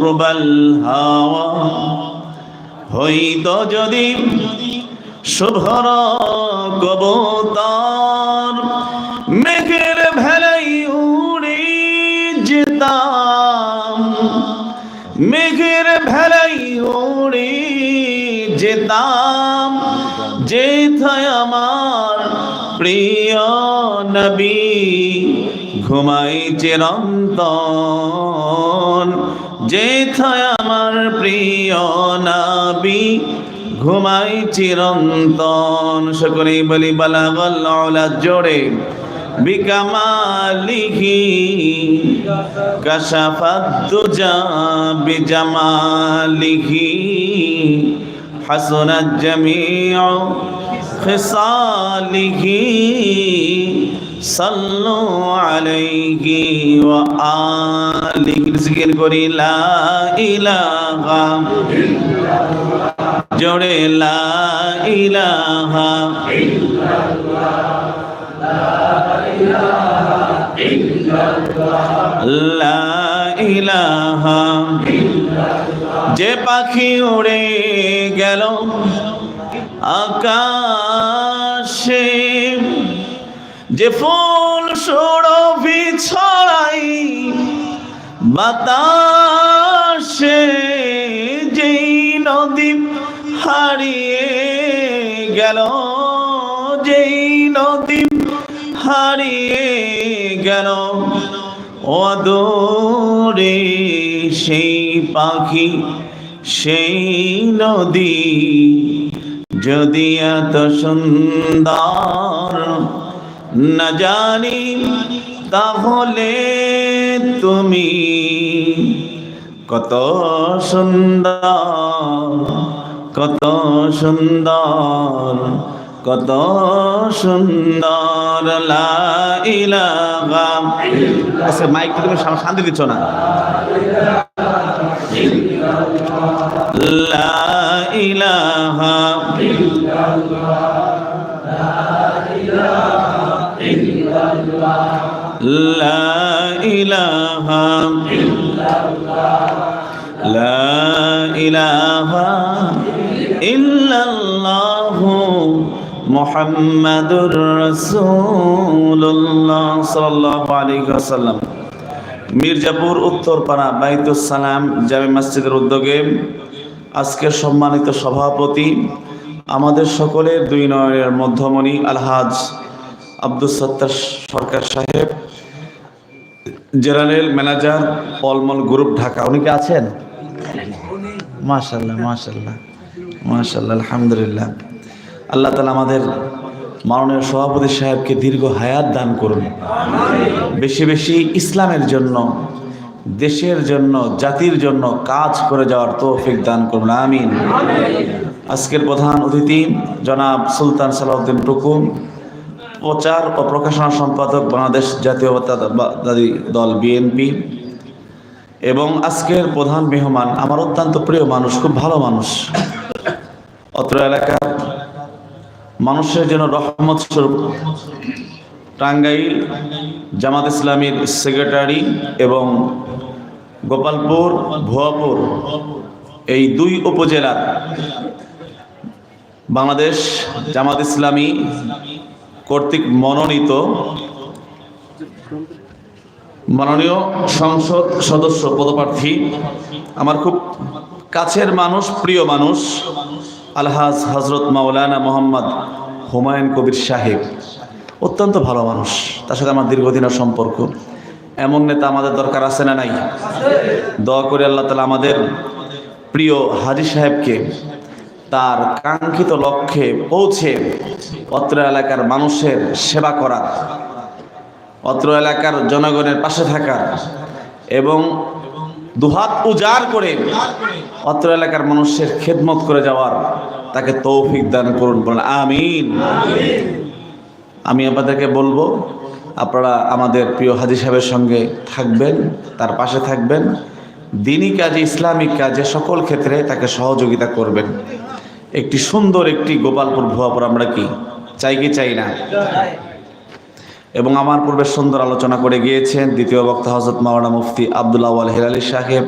প্রবল হাওয়া হইত যদি শুভর কবতার মেঘের ভেলাই উড়ে যেতাম। মেঘের ভেলাই উড়ে যেতাম। যেথায় আমার প্রিয় নবী ঘুমাই চিরন্তন। যেথায় আমার প্রিয় নবী, ঘুমাই চিরন্তন। সকলেই বলি বালাগল জোরে বিকামালিহি কশফাদ্দুজা বিজামালিহি হাসনাত জামিউ খিসালিহি। আলাইহি ওয়া আলিহি জিকির করি ইলাহা জোরে, লা ইলাহা লা ইলাহা যে পাখি উড়ে গেল, আকাশে যে ফুল সুরভি ছড়াই বাতাসে যেই নদী হারিয়ে গেল, যেই নদী হারিয়ে গেল অদূরে সেই পাখি, সেই নদী যদি এত সুন্দর না জানি তাহলে তুমি কত সুন্দর কত সুন্দর কত সুন্দর আচ্ছা মাইক তুমি শান্তি দিচ্ছ না? ইলাহা লা ইলাহা মুহাম্মাদুর রাসূলুল্লাহ সাল্লাল্লাহু আলাইহি ওয়াসাল্লাম। মির্জাপুর, উত্তরপাড়া বাইতুস সালাম জামে মসজিদের উদ্যোগে আজকের সম্মানিত সভাপতি, আমাদের সকলের দুই নয়নের মধ্যমণি আলহাজ আব্দুল সত্তার সরকার সাহেব, general manager Pall Mall group Dhaka. উনি কি আছেন? মাশাল্লাহ মাশাল্লাহ মাশাল্লাহ আলহামদুলিল্লাহ। আল্লাহ তালা আমাদের মাননীয় সভাপতি সাহেবকে দীর্ঘ হায়াত দান করুন। বেশি বেশি ইসলামের জন্য, দেশের জন্য, জাতির জন্য কাজ করে যাওয়ার তৌফিক দান করুন, আমিন। আজকের প্রধান অতিথি জনাব সুলতান সালাউদ্দিন টুকু। প্রচার ও প্রকাশনা সম্পাদক বাংলাদেশ জাতীয়তাবাদী দল বিএনপি। এবং আজকের প্রধান মেহমান আমার অত্যন্ত প্রিয় মানুষ, খুব ভালো মানুষ। অত্র এলাকার মানুষের জন্য রহমত স্বরূপ টাঙ্গাইল জামাত ইসলামীর সেক্রেটারি এবং গোপালপুর ভুয়াপুর, এই দুই উপজেলার বাংলাদেশ জামাত ইসলামী কর্তৃক মনোনীত মাননীয় সংসদ সদস্য পদপ্রার্থী, আমার খুব কাছের মানুষ, প্রিয় মানুষ, আলহাজ হজরত মাওলানা মোহাম্মদ হুমায়ুন কবির সাহেব। অত্যন্ত ভালো মানুষ, তার সাথে আমার দীর্ঘদিনের সম্পর্ক। এমন নেতা আমাদের দরকার আছে না নাই? দয়া করে আল্লাহ তালা আমাদের প্রিয় হাজি সাহেবকে তার কাঙ্ক্ষিত লক্ষ্যে পৌঁছে অত্র এলাকার মানুষের সেবা করার অত্র এলাকার জনগণের পাশে থাকার এবং দুহাত উজাড় করে অত্র এলাকার মানুষের খেদমত করে যাওয়ার তাকে তৌফিক দান করুন বলেন, আমিন। আমি আপনাদেরকে বলব, আপনারা আমাদের প্রিয় হাজি সাহেবের সঙ্গে থাকবেন, তার পাশে থাকবেন। দিনী কাজে, ইসলামিক কাজে সকল ক্ষেত্রে তাকে সহযোগিতা করবেন। একটি সুন্দর একটি গোপালপুর ভুয়াপুর আমরা কি? চাই কি চাই না? এবং আমার পূর্বে সুন্দর আলোচনা করে গিয়েছেন দ্বিতীয় বক্তা হজরত মাওলানা মুফতি আবদুল্লাহ আল হিলালি সাহেব।